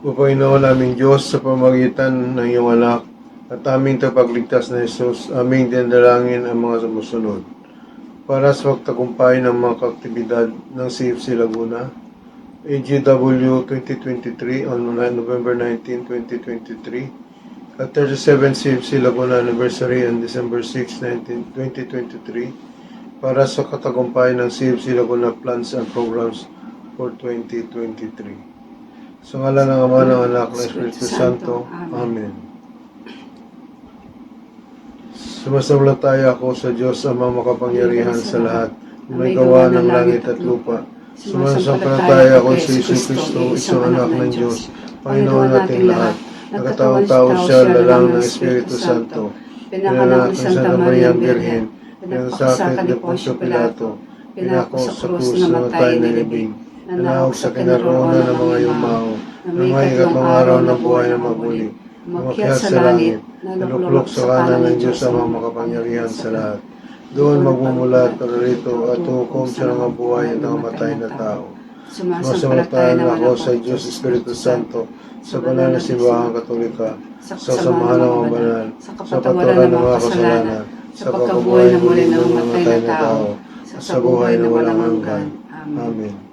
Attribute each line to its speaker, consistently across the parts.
Speaker 1: O Panginoon aming Diyos sa pamagitan ng iyong anak at aming tapagligtas na Jesus, aming dinalangin ang mga sumusunod. Para sa pagtagumpay ng mga kaktibidad ng CFC Laguna, AGW 2023 on November 19, 2023, at 37 CFC Laguna Anniversary on December 6, 19, 2023, para sa katagumpay ng CFC Laguna Plans and Programs for 2023. Sa ngala ng Ama ng Anak ng Espiritu Santo. Amen. Sumasampalataya ako sa Diyos Ama makapangyarihan sa lahat, na may gawa ng langit at lupa. Sumasampalataya ako sa Isu Kristo, isang anak ng Diyos, Panginoon nating lahat. Nagkataong-tao siya lalang ng Espiritu Santo. Pinanganak ni Santa Maria Birhen, pinagsakit ni Poncio Pilato, pinako sa krus na matay na libing, nanawag sa kinaroonan ng mga yumao, na may ikatlong araw na buhay na magmuli, umakyat sa langit, naluklok sa kanan ng Diyos ang mga makapangyarihan sa lahat. Doon magmumula at rito at hukom siya ng buhay at ang matay na tao. Sumasampalataya ako sa Diyos Espiritu Santo, sa banal na simbahang katolika, sa samahan ng mga banal, sa patawaran ng mga kasalanan, sa pagkabuhay na muli ng mga matay na tao, sa buhay na walang hanggan. Amen.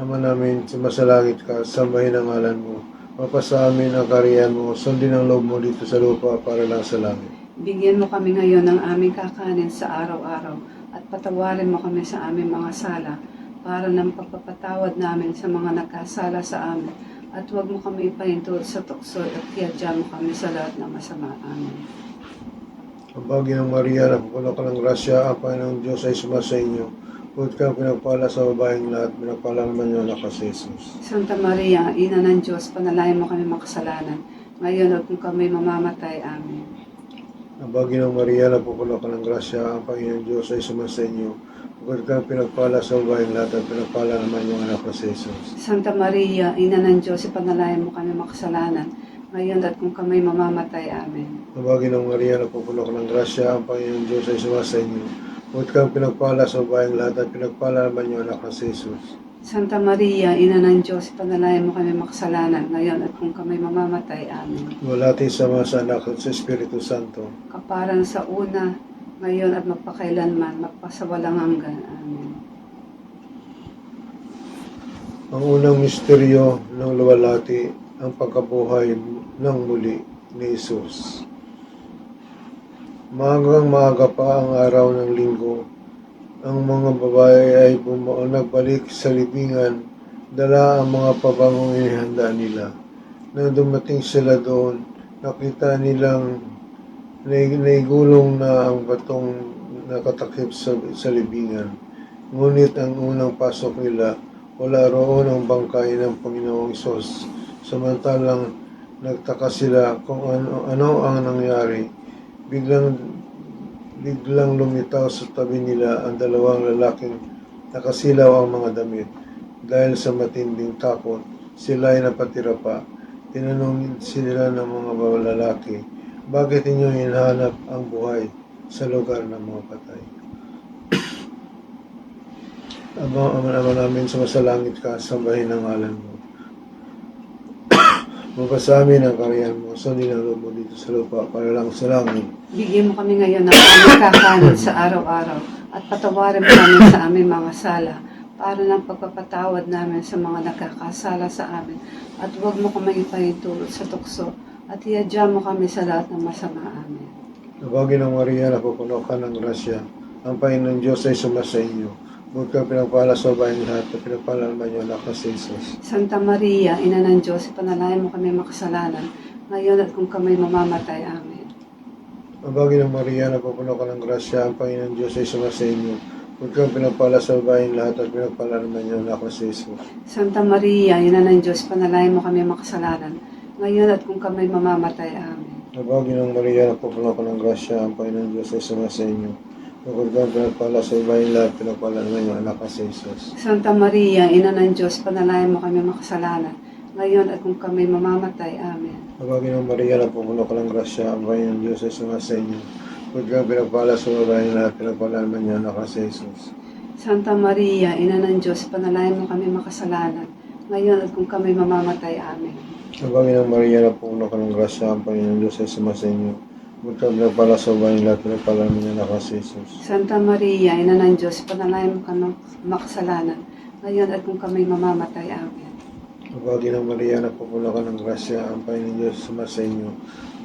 Speaker 1: Ama namin, sumasalangit ka, sambahin ang ngalan mo. Mapasa amin ang kariyan mo, sundin ang loob mo dito sa lupa para lang sa langit.
Speaker 2: Bigyan mo kami ngayon ng aming kakanin sa araw-araw at patawarin mo kami sa aming mga sala para ng pagpapatawad namin sa mga nagkasala sa amin at huwag mo kami ipahintulot sa tukso at kiyadya mo kami sa lahat ng masama. Amen.
Speaker 1: Ang bagay ng Maria, napupuno ka ng grasya, ang Panginoong Diyos ay sumasa inyo. Huwag kang pinagpala sa babaeng lahat, pinagpala naman niyo anak si Jesus.
Speaker 2: Santa Maria, Ina ng Diyos, panalain mo kami makasalanan. Ngayon at kung kami mamamatay. Amen.
Speaker 1: Ang bagay ng Maria, napupuno ka ng grasya, ang Panginoong Diyos ay sumasa inyo. Huwag kang pinagpala sa babaeng lahat, at pinagpala naman yung anak si Jesus.
Speaker 2: Santa Maria, Ina ng Diyos, ipanalain mo kami makasalanan. Ngayon at kung kami mamamatay. Amen.
Speaker 1: Ang bagay ng Maria, napupuno ka ng grasya, ang Panginoong Diyos ay sumasa inyo. Huwag kang pinagpala sa babaeng lahat, at pinagpala naman yung anak si Jesus.
Speaker 2: Santa Maria, Ina ng Diyos, ipanalain mo kami makasalanan ngayon at kung kami mamamatay. Amen.
Speaker 1: Walati sa mga sa anak at sa Espiritu Santo.
Speaker 2: Kaparan sa una, ngayon at magpakailanman, magpasawalang hanggan. Amen.
Speaker 1: Ang unang misteryo ng luwalhati, ang pagkabuhay ng muli ni Jesus. Maagang maaga pa ang araw ng linggo, ang mga babae ay buma- nagbalik sa libingan, dala ang mga pabangong inihanda nila. Nang dumating sila doon, nakita nilang naig- naigulong na ang batong nakatakip sa, sa libingan. Ngunit ang unang pasok nila, wala roon ang bangkay ng Panginoong Isos. Samantalang nagtaka sila kung ano, ano ang nangyari. Biglang biglang lumitaw sa tabi nila ang dalawang lalaking nakasilaw ang mga damit. Dahil sa matinding takot, sila ay napatira pa. Tinanong sila ng mga lalaki, bakit inyo hinahanap ang buhay sa lugar ng mga patay? Ama, ama, ama namin, sumasalangit ka, sambahin ang ngalan mo. Mabasa amin ang kariyan mo, sundin ang loob mo dito sa lupa para lang sa langit.
Speaker 2: Bigyan mo kami ngayon ng aming kakanin sa araw-araw at patawarin mo kami sa aming mga sala para ng pagpapatawad namin sa mga nagkakasala sa amin at huwag mo kami ipahintulot sa tukso at iadya mo kami sa lahat ng masama. Amen.
Speaker 1: Nabagi ng Maria, napupuno ka ng grasya. Ang Panginoon Diyos ay sumasa inyo. Huwag kang pinagpala sa bayan lahat at pinagpala naman yung anak si Jesus.
Speaker 2: Santa Maria, Ina ng Diyos, ipanalayan mo kami makasalanan, ngayon at kung kami mamamatay. Amen.
Speaker 1: Nabagi ng Maria, napupuno ka ng grasya. Ang Panginoon Diyos ay sumasa inyo. Huwag kang pinagpala sa bayan lahat at pinagpala naman yung anak si Jesus.
Speaker 2: Santa Maria, Ina ng Diyos, panalayan mo kami makasalanan, ngayon at kung kami mamamatay. Amen.
Speaker 1: Nabagi ng Maria, napupuno ka ng grasya. Ang Panginoon Diyos ay sumasa inyo. Huwag kang pinagpala sa bayan lahat, pinagpala naman yung anak si Jesus.
Speaker 2: Santa Maria, Ina ng Diyos, panalayan mo kami makasalanan, ngayon at kung kami mamamatay. Amen.
Speaker 1: Nabagi ng Maria, napupuno ka ng grasya. Ang Panginoon Diyos ay sumasa inyo. Huwag kang pinagpala sa bayan lahat, pinagpala naman yung anak si Jesus.
Speaker 2: Santa Maria, Ina ng Diyos, panalayan mo kami makasalanan, ngayon at kung kami mamamatay. Amen.
Speaker 1: Ang Panginoong Maria na puno ka ng grasya, ang Panginoong Diyos ay sumasa inyo. Magkablang pala sa bayan lahat ng palaman niya na kasi Jesus.
Speaker 2: Santa Maria, Ina ng Diyos, panalayan mo kami makasalanan, ngayon at kung kami mamamatay. Amen.
Speaker 1: Ang Panginoong Maria na puno ka ng grasya, ang Panginoong Diyos sumasa inyo.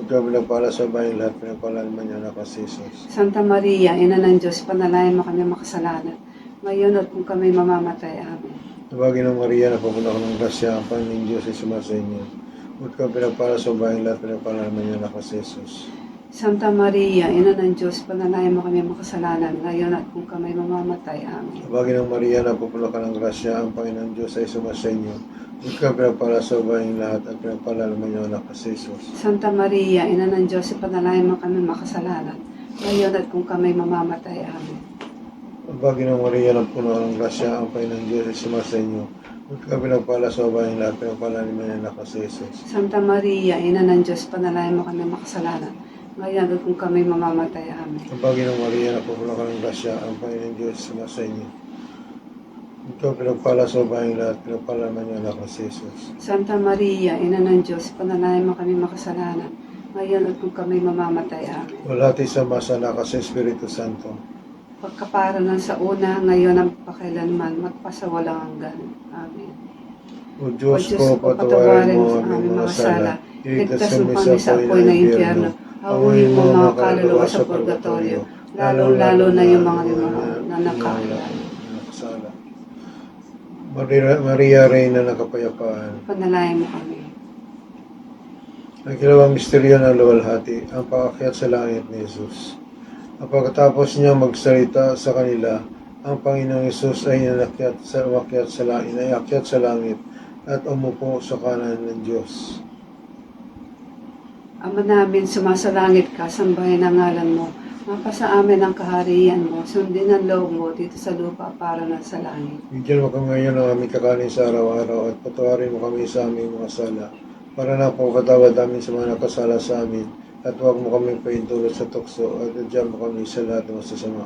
Speaker 1: Magkablang pala sa bayan lahat ng palaman niya na kasi Jesus.
Speaker 2: Santa Maria, Ina ng Diyos, panalayan mo kami makasalanan, ngayon at kung kami mamamatay. Amen.
Speaker 1: Ang Panginoong Maria na puno ka ng grasya, ang Panginoong Diyos ay sumasa inyo. Magkablang pala sa bayan lahat ng palaman niya na kasi Jesus.
Speaker 2: Santa Maria, Ina ng Diyos, panalayan mo kami makasalanan, ngayon at kung kami mamamatay. Amen.
Speaker 1: Ang Panginoong Maria na puno ka ng grasya, ang Panginoong Diyos ay sumasa inyo. Magkablang pala sa bayan lahat at pinagpalalaman niya na kasi Jesus.
Speaker 2: Santa Maria, Ina ng Diyos, panalayan mo kami makasalanan, ngayon at kung kami mamamatay. Amen.
Speaker 1: Ang Panginoong Maria na puno ng grasya, ang Panginoong Diyos ay sumasa inyo. Magkabilang pala sa bayan lahat, pinagpalalim niya na kasi Jesus.
Speaker 2: Santa Maria, Ina ng Diyos, panalayan mo kami makasalanan, ngayon at kung kami mamamatay. Amen.
Speaker 1: Ang Panginoong Maria na puno ng grasya, ang Panginoong Diyos ay sumasa inyo. Magkabilang pala sa bayan lahat, pinagpalaman niya na kasi Jesus.
Speaker 2: Santa Maria, Ina ng Diyos, panalayan mo kami makasalanan, ngayon at kung kami mamamatay. Amen.
Speaker 1: Walati sa masa na kasi Espiritu Santo.
Speaker 2: Pagkapara ng sa una, ngayon ang pakailanman, magpasawalang hanggan. Amen.
Speaker 1: O Diyos,
Speaker 2: O Diyos
Speaker 1: ko, patawarin mo
Speaker 2: sa
Speaker 1: aming mga sala.
Speaker 2: Ligtas kami sa apoy ng impyerno. Hawin mo mga kaluluwa sa purgatorio, lalo-lalo na yung mga limang na nakakailan.
Speaker 1: Maria, Maria Reyna ng kapayapaan.
Speaker 2: Panalayan mo kami.
Speaker 1: Ang kilawang misteryo ng luwalhati, ang paakyat sa langit ni Jesus. Ang pagkatapos niya magsalita sa kanila, ang Panginoong Jesus ay inakyat sa umakyat sa langit, ay akyat sa langit at umupo sa kanan ng Diyos.
Speaker 2: Ama namin, sumasalangit ka, sambahin ang ngalan mo. Mapasa amin ang kaharian mo, sundin ang loob mo dito sa lupa para na sa langit.
Speaker 1: Bigyan mo kami ngayon ng aming kakanin sa araw-araw at patawarin mo kami sa aming mga sala para na po katawad namin sa mga nakasala sa amin at huwag mo kami paintulot sa tukso at adyan mo kami sa lahat ng masasama.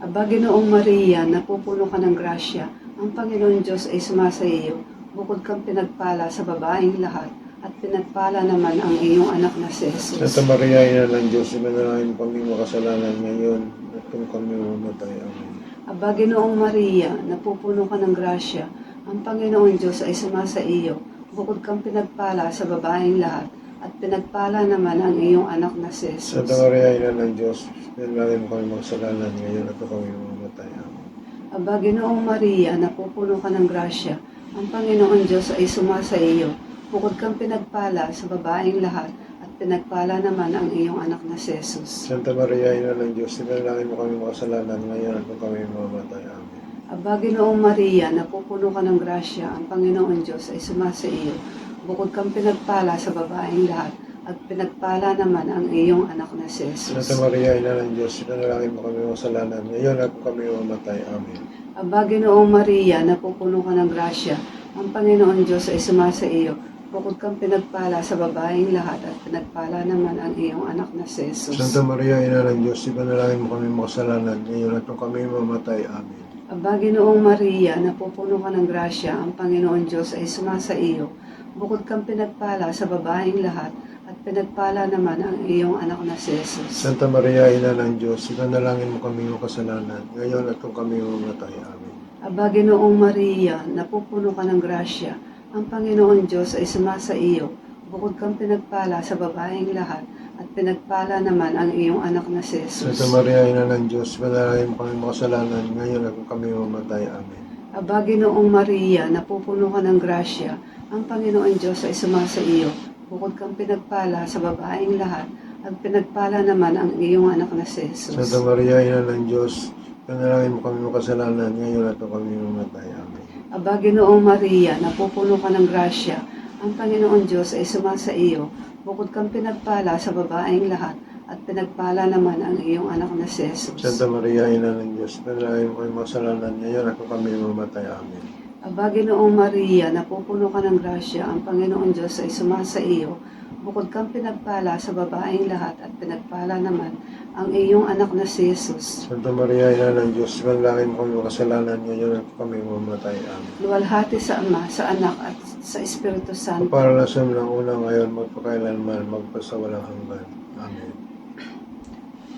Speaker 2: Aba, Ginoong Maria, napupuno ka ng grasya, ang Panginoon Diyos ay sumasa iyo, bukod kang pinagpala sa babaeng lahat, at pinagpala naman ang iyong anak na si Jesus.
Speaker 1: Santa Maria, Ina ng Diyos, imanalangin mo kami makasalanan ngayon at kung kami mamatay. Amen.
Speaker 2: Aba, Ginoong Maria, napupuno ka ng grasya, ang Panginoon Diyos ay sumasa iyo, bukod kang pinagpala sa babaeng lahat, at pinagpala naman ang iyong anak na si Jesus.
Speaker 1: Santa Maria, Ina ng Diyos, imanalangin mo kami makasalanan ngayon at kung kami mamatay. Amen.
Speaker 2: Aba, Ginoong Maria, napupuno ka ng grasya, ang Panginoon Diyos ay sumasa iyo, bukod kang pinagpala sa babaeng lahat, at pinagpala naman ang iyong anak na si Jesus.
Speaker 1: Santa Maria, Ina ng Diyos, imanalangin mo kami makasalanan ngayon at kami mamatay. Amen.
Speaker 2: Aba, Ginoong Maria, napupuno ka ng grasya, ang Panginoon Diyos ay sumasa iyo, bukod kang pinagpala sa babaeng lahat, at pinagpala naman ang iyong anak na si
Speaker 1: Santa
Speaker 2: Jesus.
Speaker 1: Maria, Ina ng Diyos, ipanalangin mo kami makasalanan ngayon at kami mamatay. Amen.
Speaker 2: Aba, Ginoong Maria, napupuno ka ng grasya, ang Panginoon Diyos ay sumasa iyo, bukod kang pinagpala sa babaeng lahat, at pinagpala naman ang iyong anak na si Jesus.
Speaker 1: Santa Maria, Ina ng Diyos, ipanalangin mo kami makasalanan ngayon at kung kami mamatay. Amen.
Speaker 2: Aba, Ginoong Maria, napupuno ka ng grasya, ang Panginoon Diyos ay sumasa iyo, bukod kang pinagpala sa babaeng lahat, at pinagpala naman ang iyong anak na si Jesus.
Speaker 1: Santa Maria, Ina ng Diyos, ipanalangin mo kami makasalanan ngayon at kung kami mamatay. Amen.
Speaker 2: Aba, Ginoong Maria, napupuno ka ng grasya, ang Panginoon Diyos ay sumasa iyo, bukod kang pinagpala sa babaeng lahat, at pinagpala naman ang iyong anak na si Jesus.
Speaker 1: Santa Maria, Ina ng Diyos, mo kami makasalanan ngayon at kami mamatay. Amen.
Speaker 2: Aba, Ginoong Maria, napupuno ka ng grasya, ang Panginoon Diyos ay sumasa iyo, bukod kang pinagpala sa babaeng lahat, at pinagpala naman ang iyong anak na si Jesus.
Speaker 1: Santa Maria, Ina ng Diyos, ipanalangin mo kami makasalanan ngayon at kami mamatay. Amen.
Speaker 2: Aba, Ginoong Maria, napupuno ka ng grasya, ang Panginoon Diyos ay sumasa iyo, bukod kang pinagpala sa babaeng lahat, at pinagpala naman ang iyong anak na si Jesus.
Speaker 1: Santa Maria, Ina ng Diyos, ipanalangin mo kami makasalanan ngayon at kami mamatay. Amen.
Speaker 2: Aba, Ginoong Maria, napupuno ka ng grasya, ang Panginoon Diyos ay sumasa iyo. Bukod kang pinagpala sa babaeng lahat at pinagpala naman ang iyong anak na si Jesus.
Speaker 1: Santa Maria, Ina ng Diyos, manalangin mo kami mga kasalanan ngayon at kami mamatay. Amen.
Speaker 2: Luwalhati sa Ama, sa Anak at sa Espiritu Santo.
Speaker 1: Para na sa ng una ngayon, magpakailanman, magpasawalang hanggan. Amen.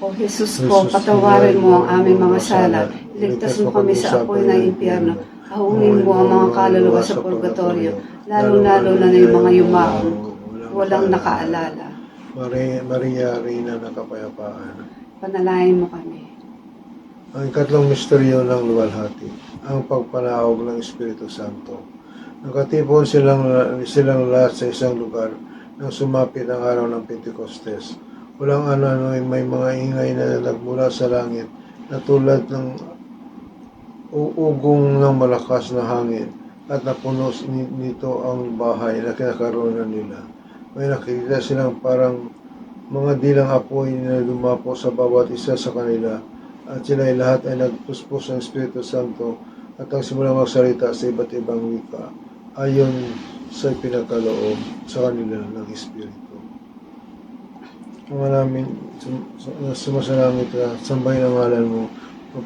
Speaker 2: O Jesus ko, patawarin mo ang aming mga sala. Iligtas mo kami sa apoy ng impyerno. Ahungin mo ang mga kaluluwa sa purgatorio, lalo-lalo na yung mga yumaong walang nakaalala.
Speaker 1: Maria, Maria, Reina ng Kapayapaan.
Speaker 2: Panalain mo kami.
Speaker 1: Ang ikatlong misteryo ng luwalhati, ang pagpanahog ng Espiritu Santo. Nakatipon silang, silang lahat sa isang lugar nang sumapit ang araw ng Pentecostes. Walang ano ay may mga ingay na nagmula sa langit na tulad ng uugong ng malakas na hangin at napuno ni- nito ang bahay na kinakaroon nila. May nakikita silang parang mga dilang apoy na lumapo sa bawat isa sa kanila at sila ay lahat ay nagpuspos ng Espiritu Santo at ang simulang magsalita sa iba't ibang wika ayon sa pinagkaloob sa kanila ng Espiritu. Mga namin, sum- sum- sumasalangit ka, sambahin ang ngalan mo,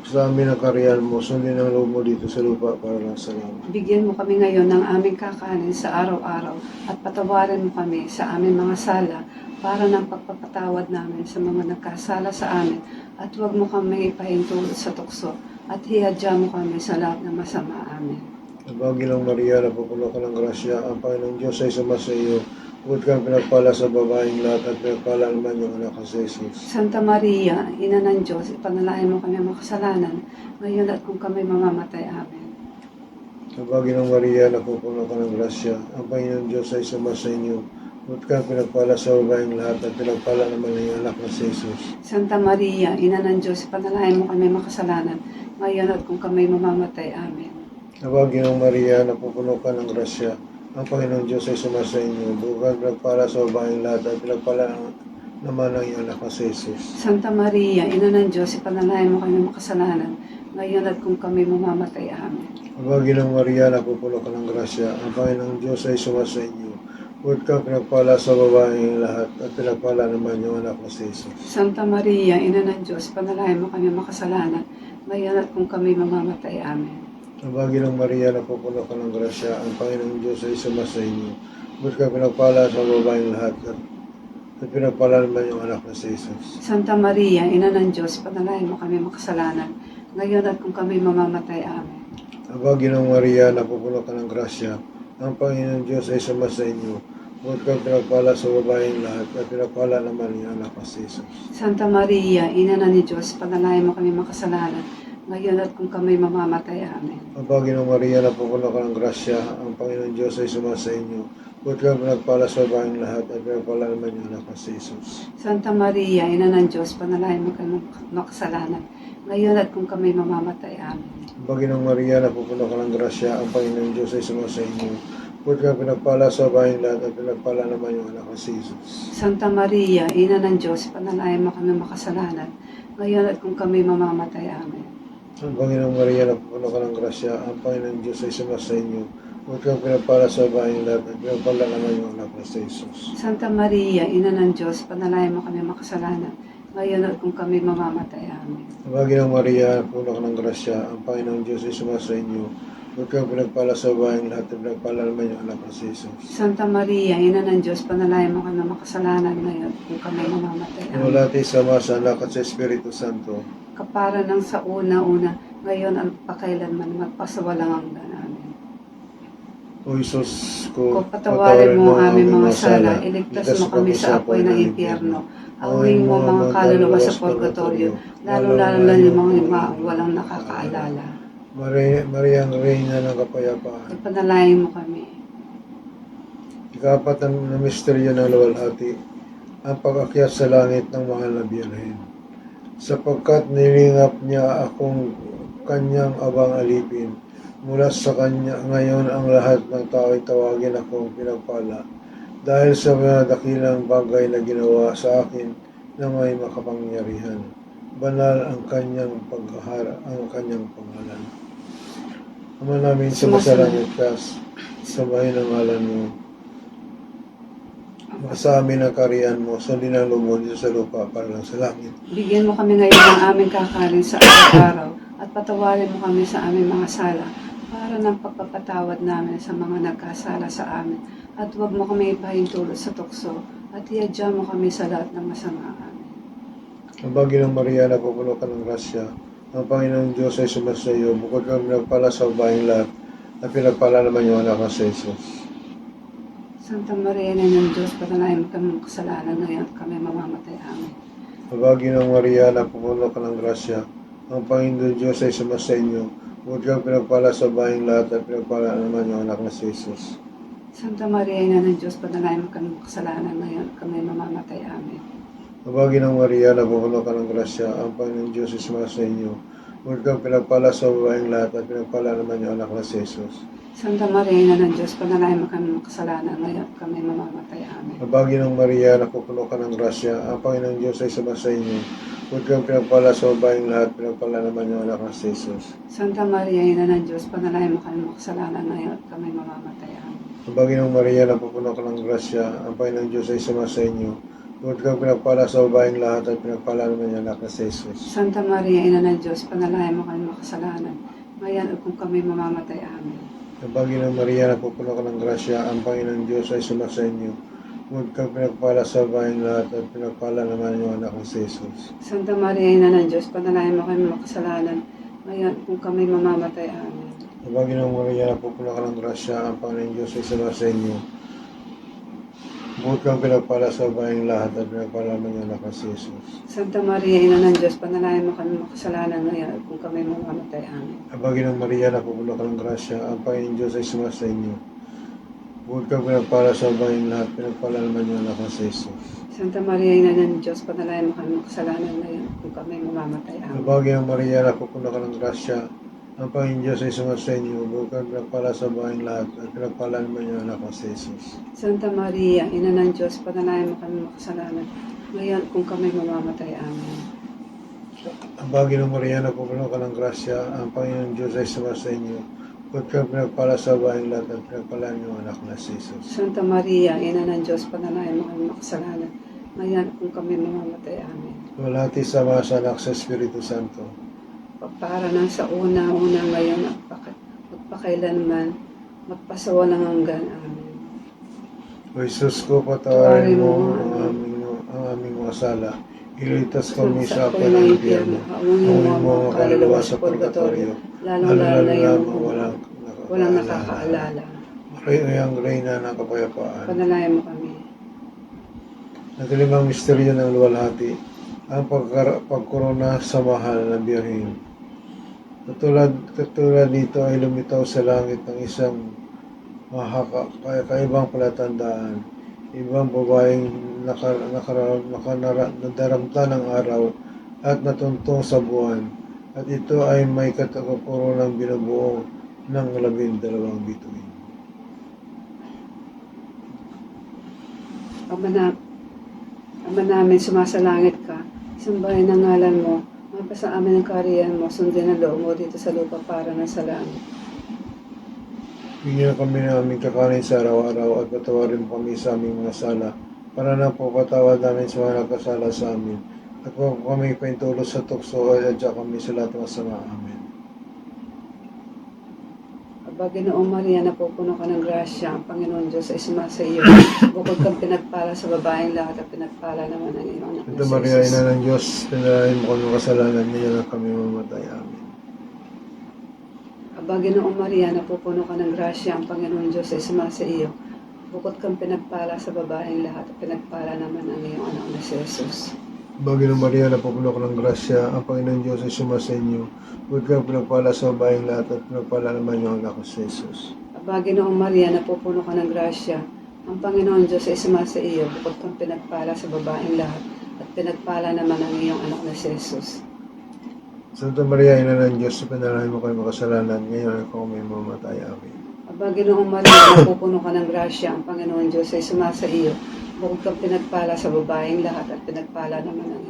Speaker 1: sa amin ang kariyan mo, sundin ang loob mo dito sa lupa para lang sa langit.
Speaker 2: Bigyan mo kami ngayon ng aming kakanin sa araw-araw at patawarin mo kami sa aming mga sala para ng pagpapatawad namin sa mga nagkasala sa amin at huwag mo kami ipahintulot sa tukso at hiyadya mo kami sa lahat ng masama amin.
Speaker 1: Nabagilang Maria, napupuno ka ng grasya, ang Panginoong Diyos ay sumasa iyo. Bukod kang pinagpala sa babaeng lahat at pinagpala naman yung anak ko sa Jesus.
Speaker 2: Santa Maria, Ina ng Diyos, ipanalangin mo kami ang makasalanan ngayon at kung kami mamamatay amin.
Speaker 1: Nabagi ng Maria, napupuno ka ng grasya. Ang Panginoong Diyos ay sumasa inyo. Bukod kang pinagpala sa babaeng lahat at pinagpala naman yung anak ko sa Jesus.
Speaker 2: Santa Maria, Ina ng Diyos, ipanalangin mo kami ang makasalanan ngayon at kung kami mamamatay amin.
Speaker 1: Nabagi ng Maria, napupuno ka ng grasya. Ang Panginoong Diyos ay sumasa inyo. Bukod kang pinagpala sa babaeng lahat at pinagpala naman ang iyong anak ko sa Jesus.
Speaker 2: Santa Maria, Ina ng Diyos, ipanalangin mo kami makasalanan ngayon at kung kami mamamatay amin.
Speaker 1: Nabagi ng Maria, napupuno ka ng grasya. Ang Panginoong Diyos ay sumasa inyo. Bukod kang pinagpala sa babaeng lahat at pinagpala naman yung anak ko sa Jesus.
Speaker 2: Santa Maria, Ina ng Diyos, ipanalangin mo kami makasalanan ngayon at kung kami mamamatay amin.
Speaker 1: Nabagi ng Maria, napupuno ka ng grasya. Ang Panginoong Diyos ay sumasa inyo. Bukod kang pinagpala sa babaeng lahat at, at pinagpala naman yung anak ko sa Jesus.
Speaker 2: Santa Maria, Ina ng Diyos, ipanalangin mo kami makasalanan ngayon at kung kami mamamatay amin.
Speaker 1: Nabagi ng Maria, napupuno ka ng grasya. Ang Panginoong Diyos ay sumasa inyo. Bukod kang pinagpala sa babaeng lahat at pinagpala naman yung anak ko sa Jesus.
Speaker 2: Santa Maria, Ina na ni Diyos, panalangin mo kami makasalanan, ngayon at kung kami mamamatay amin.
Speaker 1: Ang Panginoong ng Maria, napupuno ka ng grasya. Ang Panginoong Diyos ay sumasa inyo. Bukod kang pinagpala sa babaeng lahat at pinagpala naman yung anak sa Jesus.
Speaker 2: Santa Maria, Ina ng Diyos, panalangin mo kami makasalanan, ngayon at kung kami mamamatay amin.
Speaker 1: Ang Panginoong Maria, napupuno ka ng grasya. Ang Panginoong Diyos ay sumasa inyo. Bukod kang pinagpala sa babaeng lahat at pinagpala naman yung anak sa Jesus.
Speaker 2: Santa Maria, Ina ng Diyos, panalangin mo kami makasalanan, ngayon at kung kami mamamatay amin.
Speaker 1: Ang Panginoong Maria, napupuno ka ng grasya. Ang Panginoong Diyos ay sumasa inyo. Bukod kang pinagpala sa babaeng lahat at pinagpala naman yung anak ko sa Jesus.
Speaker 2: Santa Maria, Ina ng Diyos, panalangin mo kami makasalanan, ngayon at kung kami mamamatay amin.
Speaker 1: Nabagi ng Maria, puno ka ng grasya, ang Panginoong Diyos ay sumasa inyo. Huwag kang pinagpala sa babaeng lahat at pinagpala naman yung anak ng si Jesus.
Speaker 2: Santa Maria, Ina ng Diyos, panalangin mo kami makasalanan ngayon kung kami mamamatay. Amen.
Speaker 1: Mula sa Ama, sa Anak at sa Espiritu Santo.
Speaker 2: Kapara ng sa una-una, ngayon ang pakailanman magpasawalang hanggan. Amen.
Speaker 1: O Isus ko,
Speaker 2: patawarin mo ang aming mga sala, iligtas mo kami sa apoy ng impyerno. Awing mo ang mga kaluluwa sa purgatorio, lalo-lalo na yung mga yumaong walang nakakaalala.
Speaker 1: Maria, Maria ang Reyna ng Kapayapaan.
Speaker 2: Ipanalangin mo kami.
Speaker 1: Ikapat na, misteryo ng luwalhati, ang pag-akyat sa langit ng mahal na biyerhen. Sapagkat nilingap niya akong kanyang abang alipin, mula sa kanya ngayon ang lahat ng tao ay tawagin akong pinagpala dahil sa mga dakilang bagay na ginawa sa akin na may makapangyarihan. Banal ang kanyang paghahara, ang kanyang pangalan. Ama namin sa masalangit ka, sabahin ang ngalan mo. Sa amin ang kariyan mo, ang loob mo sa lupa para lang sa langit.
Speaker 2: Bigyan mo kami ngayon ng aming kakanin sa araw-araw at patawarin mo kami sa aming mga sala para ng pagpapatawad namin sa mga nagkasala sa amin at huwag mo kami ipahintulot sa tukso at iadya mo kami sa lahat ng masama amin.
Speaker 1: Ang bagay ng Maria na pupuno ka ng grasya, ang Panginoong Diyos ay sumasa iyo, bukod kang pinagpala sa babaeng lahat, at pinagpala naman yung anak sa Jesus.
Speaker 2: Santa Maria na ng Diyos, patanayin mo kami ng kasalanan ngayon at kami mamamatay amin.
Speaker 1: Ang bagay ng Maria na pupuno ka ng grasya, ang Panginoong Diyos ay sumasa inyo, bukod kang pinagpala sa babaeng lahat, at pinagpala naman yung anak ng sa Jesus.
Speaker 2: Santa Maria na ng Diyos, patanayin mo kami kasalanan ngayon at kami mamamatay amin.
Speaker 1: Ang bagay ng Maria na pupuno ka ng grasya, ang Panginoong Diyos ay sumasa inyo, bukod kang pinagpala sa babaeng lahat, at pinagpala naman yung anak ng sa Jesus.
Speaker 2: Santa Maria na ng Diyos, panalain mo kami ng kasalanan ngayon kami mamamatay amin.
Speaker 1: Ang bagay ng Maria na pupuno ka ng grasya, ang Panginoong Diyos ay sumasa inyo. Huwag kang pinagpala sa babaeng lahat, pinagpala naman yung anak ng Jesus.
Speaker 2: Santa Maria, ina ng Diyos, panalain mo kami ng kasalanan ngayon kami mamamatay amin.
Speaker 1: Ang bagay ng Maria na pupuno ka ng grasya, ang Panginoong Diyos ay sumasa inyo. Huwag kang pinagpala sa babaeng lahat at pinagpala naman yung anak ng Jesus.
Speaker 2: Santa Maria, ina ng Diyos, panalain mo kami ng kasalanan ngayon kung kami mamamatay amin.
Speaker 1: Ang bagay ng Maria na pupuno ka ng grasya, ang Panginoong Diyos ay sumasa inyo. Huwag kang pinagpala sa babaeng lahat at pinagpala naman yung anak ng si Jesus.
Speaker 2: Santa Maria, ina ng Diyos, panalain mo kami ng kasalanan ngayon kung kami mamamatay amin.
Speaker 1: Ang bagay ng Maria na pupuno ka ng grasya, ang Panginoong Diyos ay sumasa inyo. Huwag kang pinagpala sa babaeng lahat at pinagpala yung anak ng si Jesus.
Speaker 2: Santa Maria, ina ng Diyos, panalain mo kami ng kasalanan ngayon at kung kami mamamatay amin.
Speaker 1: Ang bagay ng Maria na pupuno ka ng grasya, ang Panginoong Diyos ay sumasa inyo. Huwag kang pinagpala sa babaeng lahat, pinagpala naman yung anak ng si Jesus.
Speaker 2: Santa Maria, ina ng Diyos, panalain mo kami ng kasalanan ngayon at kung kami mamamatay amin.
Speaker 1: bagay ng Maria na pupuno ka ng grasya, ang Panginoong Diyos ay sumasa inyo. Huwag kang pinagpala sa babaeng lahat at pinagpala naman yung anak ng si Jesus.
Speaker 2: Santa Maria, ina ng Diyos, panalain mo kami ng kasalanan ngayon kung kami mamamatay amin.
Speaker 1: Ang bagay ng Maria na pupuno ka ng grasya, ang Panginoong Diyos ay sumasa inyo. Huwag kang pinagpala sa babaeng lahat at pinagpala yung anak ng si Jesus.
Speaker 2: Santa Maria, ina ng Diyos, panalain mo kami ng kasalanan ngayon kung kami mamamatay amin.
Speaker 1: Walati sa mga sa anak sa Espiritu Santo.
Speaker 2: Para na sa una, una ngayon at paka- magpakailanman, magpasawa ng hanggan. Amen.
Speaker 1: O Jesus ko, patawarin mo ang aming, ang aming mga sala. Iligtas kami sa apoy ng impyerno. Hamunin mo ang kaluluwa sa purgatorio.
Speaker 2: Lalo-lalo na yung
Speaker 1: walang,
Speaker 2: walang nakakaalala.
Speaker 1: Ang Reyna ng Kapayapaan.
Speaker 2: Panalayan mo kami.
Speaker 1: Limang misteryo ng luwalhati, ang pagkorona sa mahal na biyahin. Katulad, katulad dito ay lumitaw sa langit ng isang mahaka, kaya kaibang palatandaan. Ibang babaeng naka, naka, naka, nadaramta ng araw at natuntong sa buwan. At ito ay may katakoronang binubuo ng labindalawang bituin.
Speaker 2: Ama na, Ama namin, sumasalangit ka. Sambahin ang ngalan mo. Mapasa amin ang kariyan mo. Sundin ang loob mo dito sa lupa para na sa langit.
Speaker 1: Bigyan kami ng aming kakanin sa araw-araw at patawarin mo kami sa aming mga sala para na po patawad namin sa mga nagkasala sa amin. At huwag kami paintulos sa tukso at adya kami sa lahat ng masama. Amen.
Speaker 2: Aba, Ginoong Maria, napupuno ka ng grasya. Ang Panginoon Diyos ay sumasa iyo. Bukod kang pinagpala sa babaeng lahat at pinagpala naman ang iyong anak si
Speaker 1: Maria. Ina ng Diyos, pinalain mo kami kasalanan niya na kami mamatay. Amen.
Speaker 2: Aba, Ginoong Maria, napupuno ka ng grasya. Ang Panginoon Diyos ay sumasa iyo. Bukod kang pinagpala sa babaeng lahat at pinagpala naman ang iyong anak na si Jesus.
Speaker 1: Bagay ng Maria, napupuno ka ng grasya, ang Panginoon Diyos ay sumasa inyo. Huwag kang pinagpala sa babayang lahat at pinagpala naman yung anak ko si Jesus.
Speaker 2: Aba, Ginoong Maria, napupuno ka ng grasya. Ang Panginoon Diyos ay sumasa iyo. Bukod kang pinagpala sa babaeng lahat at pinagpala naman ang iyong anak na si Jesus.
Speaker 1: Santa Maria, Ina ng Diyos, pinalain mo kami makasalanan, ngayon ako may mamatay. Amen.
Speaker 2: Aba, Ginoong Maria, napupuno ka ng grasya. Ang Panginoon Diyos ay sumasa iyo. Bukod kang pinagpala sa babaeng lahat at pinagpala naman ang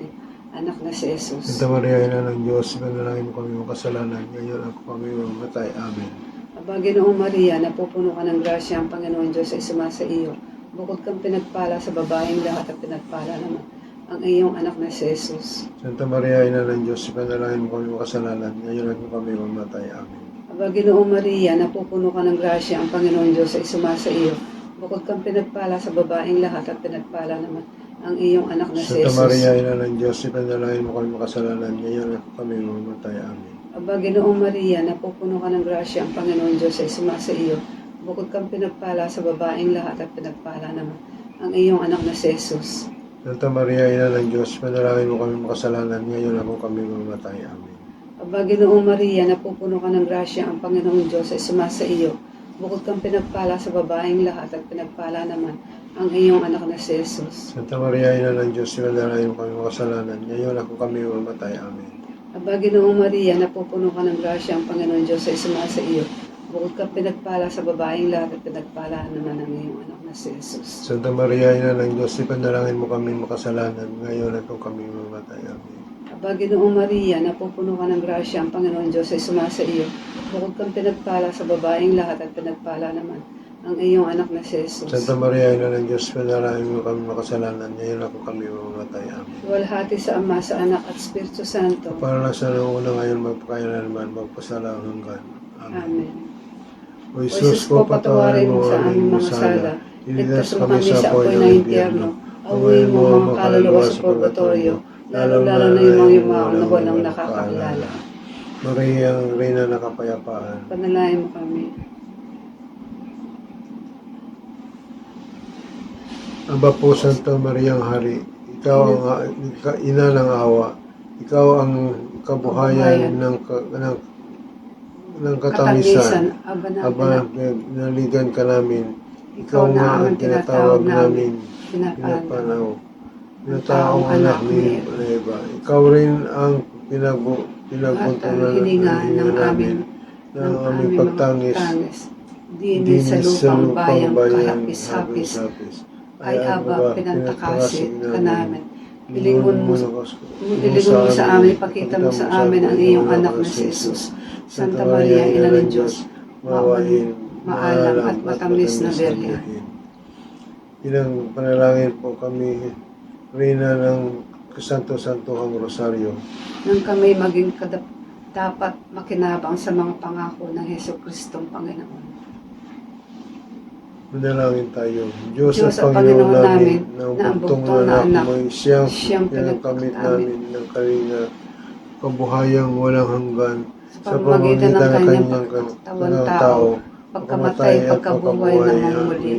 Speaker 2: anak na si Jesus.
Speaker 1: Santa Maria, Ina ng Diyos, pinalangin mo kami makasalanan, ngayon ako kami mamatay. Amen.
Speaker 2: Aba, Ginoong Maria, napupuno ka ng grasya ang Panginoon Diyos ay sumasa iyo. Bukod kang pinagpala sa babaeng lahat at pinagpala naman ang iyong anak na si Jesus.
Speaker 1: Santa Maria, Ina ng Diyos, ipanalangin mo kami makasalanan, ngayon at kami mamatay. Amen.
Speaker 2: Aba, Ginoong Maria, napupuno ka ng grasya ang Panginoon Diyos ay sumasa iyo. Bukod kang pinagpala sa babaeng lahat at pinagpala naman ang iyong anak na si
Speaker 1: Santa
Speaker 2: Jesus.
Speaker 1: Maria, Ina ng Diyos, ipanalangin mo kami makasalanan, ngayon at kami mamatay. Amen.
Speaker 2: Aba, Ginoong Maria, napupuno ka ng grasya ang Panginoon Diyos ay sumasa iyo. Bukod kang pinagpala sa babaeng lahat at pinagpala naman ang iyong anak na si Jesus.
Speaker 1: Santa Maria, Ina ng Diyos, ipanalangin mo kami makasalanan, ngayon at kami mamatay. Amen.
Speaker 2: Aba, Ginoong Maria, napupuno ka ng grasya ang Panginoong Diyos ay sumasa iyo. Bukod kang pinagpala sa babaeng lahat at pinagpala naman ang iyong anak na si Jesus.
Speaker 1: Santa Maria, Ina ng Diyos, mo kami makasalanan, ngayon at kung kami mamatay. Amen.
Speaker 2: Aba, Ginoong Maria, napupuno ka ng grasya ang Panginoong Diyos ay sumasa iyo. Bukod kang pinagpala sa babaeng lahat at pinagpala naman ang iyong anak na si Jesus.
Speaker 1: Santa Maria, Ina ng Diyos, ipanalangin mo kami makasalanan, ngayon at kami mamatay. Amen.
Speaker 2: Aba, Ginoong Maria, napupuno ka ng grasya ang Panginoon Diyos ay sumasa iyo. Bukod kang pinagpala sa babaeng lahat at pinagpala naman ang iyong anak na si Jesus.
Speaker 1: Santa Maria, Ina ng Diyos, ipanalangin mo kami makasalanan, ngayon kung kami mamatay. Amen.
Speaker 2: Walhati sa Ama, sa Anak at Espiritu Santo.
Speaker 1: Para lang sa una ngayon, magpakailanman, magpasalang hanggan. Amen.
Speaker 2: Amen.
Speaker 1: O Isus ko, patawarin mo sa aming mga sala. Iligtas kami sa apoy ng impyerno. Awayin mo ang kaluluwa sa purgatorio, lalo-lalo na yung mga yumaong na walang nakakaalala. Maria, ang Reyna ng Kapayapaan,
Speaker 2: Panalain mo kami.
Speaker 1: Aba po, Santa Maria ang Hari, ikaw ang ina ng awa, ikaw ang kabuhayan ng, ka- ng, ng katangisan.
Speaker 2: Aba na
Speaker 1: naligan ka namin, ikaw
Speaker 2: na
Speaker 1: nga
Speaker 2: ang
Speaker 1: ang tinatawag namin,
Speaker 2: pinapanaw.
Speaker 1: Pinapanaw. Pinataong anak ni Eva. Ikaw rin ang
Speaker 2: ang hininga ng amin
Speaker 1: ng aming pagtangis.
Speaker 2: Dini sa lupang bayang kahapis-hapis
Speaker 1: hapis.
Speaker 2: ay aba pinantakasi ka namin. Pilingon mo,
Speaker 1: pilingon
Speaker 2: mo sa amin, ipakita mo sa amin ang iyong anak na si Jesus. Santa Maria, Ina ng Diyos,
Speaker 1: mawain,
Speaker 2: maalam at matamis na Birhen.
Speaker 1: Ilang panalangin po kami, Reyna ng Santo-Santohang Rosaryo.
Speaker 2: Nang kami maging kadap dapat makinabang sa mga pangako ng Heso Kristong Panginoon.
Speaker 1: Manalangin tayo. Diyos,
Speaker 2: Diyos
Speaker 1: ang
Speaker 2: ang
Speaker 1: Panginoon namin, na ang bugtong na
Speaker 2: na
Speaker 1: anak mo, siyang
Speaker 2: siyang
Speaker 1: pinagkamit
Speaker 2: pinagkamit
Speaker 1: namin ng kalinga, kabuhayang walang hanggan,
Speaker 2: sa pamamagitan ng kanyang pagkatawan tao, pagkamatay, pagkabuhay na mamuli.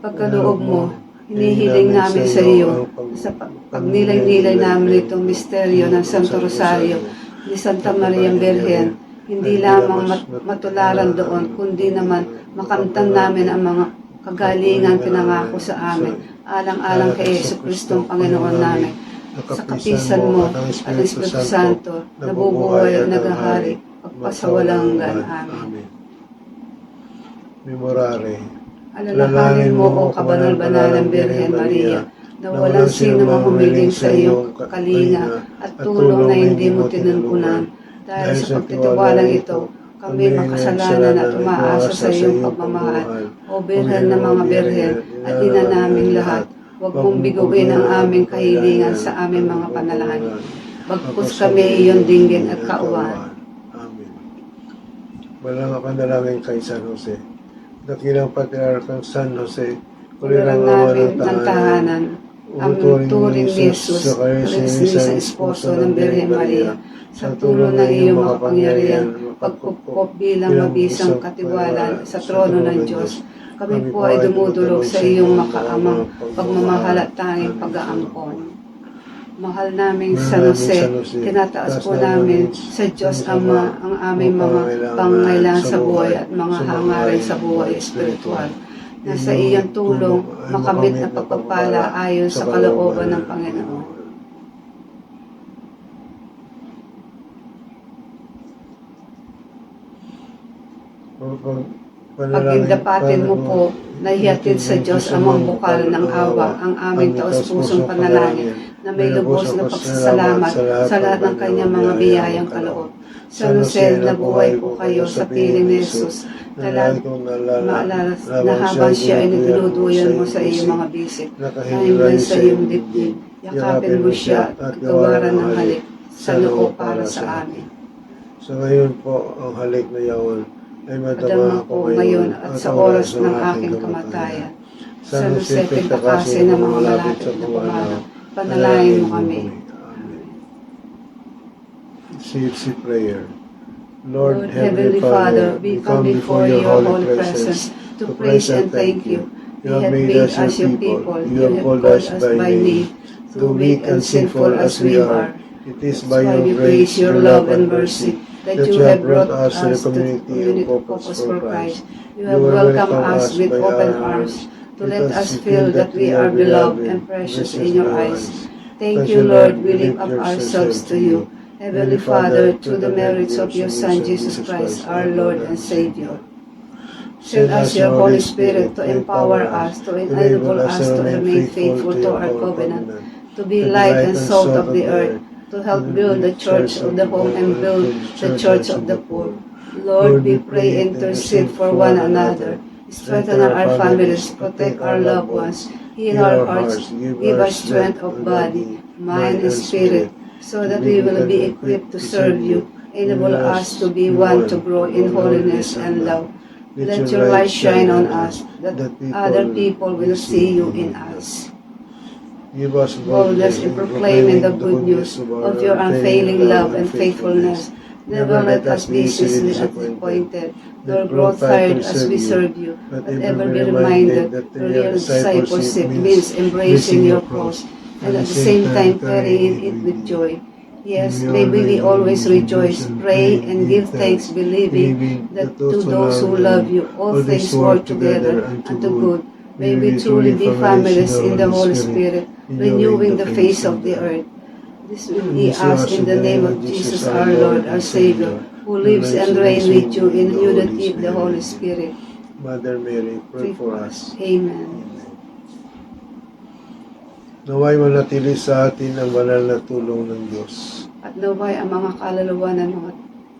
Speaker 2: Pagkaloob mo, hinihiling namin sa iyo sa pag- pagnilay-nilay namin itong misteryo ng Santo Rosario ni Santa Maria Birhen, hindi lamang mat- matularan doon, kundi naman makamtan namin ang mga kagalingan pinangako sa amin, alang-alang kay Yesu Kristong Panginoon namin. Sa kapisan mo at Espiritu Santo, nabubuhay at naghahari, pagpasawalang hanggan. Amen.
Speaker 1: Memorare.
Speaker 2: Alalahanin mo, O kabanal-banalang Birhen Maria, na walang sino mang humiling sa iyong kalinga at tulong na hindi mo tinungkulan. Dahil sa pagtitiwalang ito, kami makasalanan at umaasa sa iyong pagmamahal. O Birhen ng mga Birhen at ina naming lahat, huwag mong biguin ang aming kahilingan sa aming mga panalangin. Bagkus kami iyong dinggin at kauwan.
Speaker 1: Amen. Walang panalangin kay San Jose. Dakilang Patriarkang San Jose,
Speaker 2: Kuliran namin ng tahanan, ang turing ni Jesus,
Speaker 1: sa kayo
Speaker 2: sa esposo ng Birhen Maria, sa tulong ng iyong makapangyarihan, pagkupkop bilang mabisang katiwala sa trono ng Diyos. Kami po ay dumudulog sa iyong makaamang pagmamahal. at tanging pag-aampon. Mahal naming San Jose, tinataas po namin sa Diyos Ama ang aming mga pangailangan sa buhay at mga hangarin sa buhay espiritual. na sa iyong tulong makamit na pagpapala ayon sa kalooban ng Panginoon. Pagindapatin mo po na ihatid sa Diyos amang bukal ng awa ang aming taos-pusong panalangin na may lubos na pagsasalamat sa lahat ng kanyang mga biyayang kaloob. San Jose, nabuhay po kayo sa piling ni Jesus, na lahat maalala na habang siya ay nagduduyan mo sa iyong mga bisik, nahimlan sa iyong dibdib, yakapin mo siya at gawaran ng halik sa noo para sa amin.
Speaker 1: Sa ngayon po, ang halik na yawan ay
Speaker 2: Madama ko
Speaker 1: ko
Speaker 2: ngayon at sa oras ng aking kamatayan. San Jose, pagkakasi ng mga malapit na pumanaw, panalangin mo kami.
Speaker 1: CFC Prayer
Speaker 2: Lord, Heavenly Father, we come before your holy presence to praise and thank you. You have made us your people. You have called us by name. Though weak and sinful as we are,
Speaker 1: it is
Speaker 2: by
Speaker 1: your grace,
Speaker 2: your love and mercy that you have brought us to the
Speaker 1: community of
Speaker 2: Purpose for Christ. You have welcomed us with open arms to let us feel that we are beloved and precious in your eyes. Thank you, Lord. We lift up ourselves to you. Heavenly Father, through the merits of your Son, Jesus Christ, our Lord and Savior. Send us your Holy Spirit to empower us, to enable us to remain faithful to our covenant, to be light and salt of the earth, to help build the church of the home and build the church of the poor. Lord, we pray and intercede for one another. Strengthen our families, protect our loved ones, heal our hearts, give us strength of body, mind, and spirit, so that we will be equipped to serve you. Enable us to be one to grow in holiness and love. Let your light shine on us, that other people will see you in us.
Speaker 1: Give us
Speaker 2: Boldness in proclaiming the good news of your unfailing love and faithfulness. Never let us be easily disappointed, grow tired as we serve you, but ever be reminded that real discipleship means embracing your cross. and at the same time carrying it with joy. Yes, may we always rejoice, pray, and give thanks, believing that to those who love you, all things work together unto good. May we truly be families in the Holy Spirit, renewing the face of the earth. This we ask in the name of Jesus our Lord, our Savior, who lives and reigns with you in unity of the Holy Spirit.
Speaker 1: Mother Mary, pray for us.
Speaker 2: Amen.
Speaker 1: Naway manatili sa atin ang banal na tulong ng Diyos.
Speaker 2: At naway ang mga kaluluwa ng mga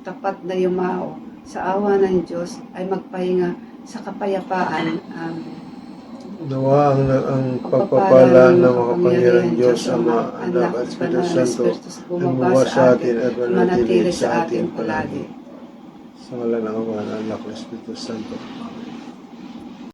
Speaker 2: tapat na yumao sa awa ng Diyos ay magpahinga sa kapayapaan. Amen.
Speaker 1: Nawa ang, ang pagpapala ng makapangyarihan Diyos, Ama, Anak at Espiritu Santo, bumaba sa atin at manatili sa atin palagi. Sa ngalan ng Ama, Anak at Espiritu Santo.